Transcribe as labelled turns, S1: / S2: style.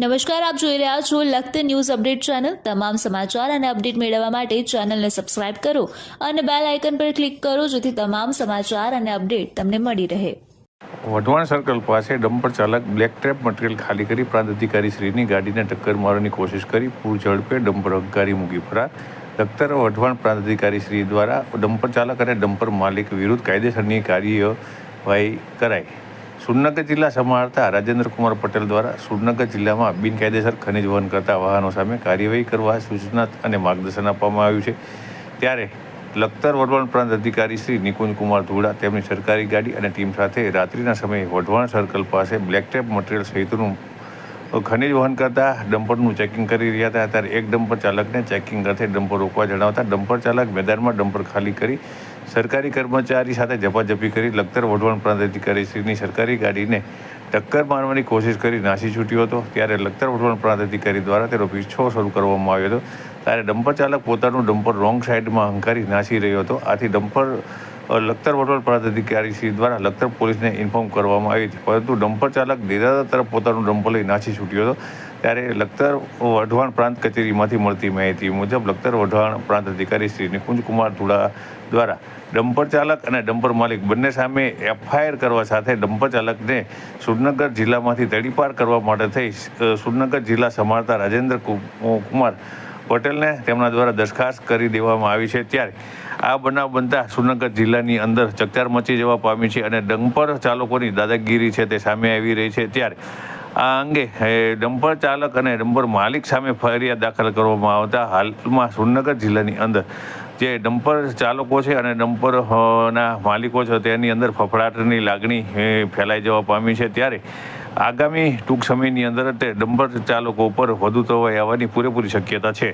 S1: નમસ્કાર, આપ જોઈ રહ્યા છો લખત ન્યૂઝ અપડેટ ચેનલ. તમામ સમાચાર અને અપડેટ મેળવવા માટે ચેનલને સબસ્ક્રાઇબ કરો અને બેલ આઇકન પર ક્લિક કરો જેથી તમામ સમાચાર અને અપડેટ તમને મળી રહે.
S2: વઢવાણ સર્કલ પાસે ડમ્પર ચાલક બ્લેક ટ્રેપ મટીરિયલ ખાલી કરી પ્રાંત અધિકારી શ્રીની ગાડીને ટક્કર મારવાની કોશિશ કરી. પૂર ઝડપે ડમ્પર હંકારી મૂકી ફરાર. લખતર વઢવાણ પ્રાંત અધિકારી શ્રી દ્વારા ડમ્પર ચાલક અને ડમ્પર માલિક વિરુદ્ધ કાયદેસરની કાર્યવાહી કરાઈ. સુરનગર જિલ્લા સમારતા રાજેન્દ્ર કુમાર પટેલ દ્વારા સુરનગર જિલ્લામાં બિનકાયદેસર ખનિજ વહન કરતા વાહનો સામે કાર્યવાહી કરવા સૂચના અને માર્ગદર્શન આપવામાં આવ્યું છે. ત્યારે લખતર વઢવાણ પ્રાંત અધિકારી શ્રી નિકુંજ કુમાર ધુડા, તેમની સરકારી ગાડી અને ટીમ સાથે રાત્રિના સમયે વઢવાણ સર્કલ પાસે બ્લેક ટેપ મટીરિયલ સહિતનું ખનિજ વહન કરતા ડમ્પરનું ચેકિંગ કરી રહ્યા હતા. ત્યારે એક ડમ્પર ચાલકને ચેકિંગ અર્થે ડમ્પર રોકવા જણાવતા ડમ્પર ચાલક મેદાનમાં ડમ્પર ખાલી કરી સરકારી કર્મચારી સાથે ઝપાઝપી કરી લખતર વઢવાણ પ્રાંત અધિકારી શ્રીની સરકારી ગાડીને ટક્કર મારવાની કોશિશ કરી નાસી છૂટ્યો હતો. ત્યારે લખતર વઢવાણ પ્રાંત અધિકારી દ્વારા તેનો પીછો શરૂ કરવામાં આવ્યો હતો. ત્યારે ડમ્પર ચાલક પોતાનું ડમ્પર રોંગ સાઈડમાં હંકારી નાસી રહ્યો હતો. આથી ડમ્પર લખતર વઢવાણ પ્રાંત અધિકારી શ્રી દ્વારા લખતર પોલીસને ઇન્ફોર્મ કરવામાં આવી હતી પરંતુ ડમ્પર ચાલક દેદાદા તરફ પોતાનું ડમ્પર લઈ નાસી છૂટ્યો હતો। ત્યારે લખતર વઢવાણ પ્રાંત કચેરીમાંથી મળતી માહિતી મુજબ લખતર વઢવાણ પ્રાંત અધિકારી શ્રી નિકુંજકુમાર ધુડા દ્વારા ડમ્પર ચાલક અને ડમ્પર માલિક બંને સામે એફઆઈઆર કરવા સાથે ડમ્પર ચાલકને સુરનગર જિલ્લામાંથી તડીપાર કરવા માટે થઈ સુરનગર જિલ્લા સમારતા રાજેન્દ્ર કુમાર પટેલને તેમના દ્વારા દરખાસ્ત કરી દેવામાં આવી છે. ત્યારે આ બનાવ બનતા સુરનગર જિલ્લાની અંદર ચકચાર મચી જવા પામી છે અને ડમ્પર ચાલકોની દાદાગીરી છે તે સામે આવી રહી છે. ત્યારે આ અંગે ડમ્પર ચાલક અને ડમ્પર માલિક સામે ફરિયાદ દાખલ કરવામાં આવતા હાલમાં સુરનગર જિલ્લાની અંદર જે ડમ્પર ચાલકો છે અને ડમ્પરના માલિકો છે તેની અંદર ફફડાટની લાગણી ફેલાઈ જવા પામી છે. ત્યારે આગામી ટૂંક સમયની અંદર તે ડમ્પર ચાલકો ઉપર વધુ તવાઈ આવવાની પૂરેપૂરી શક્યતા છે.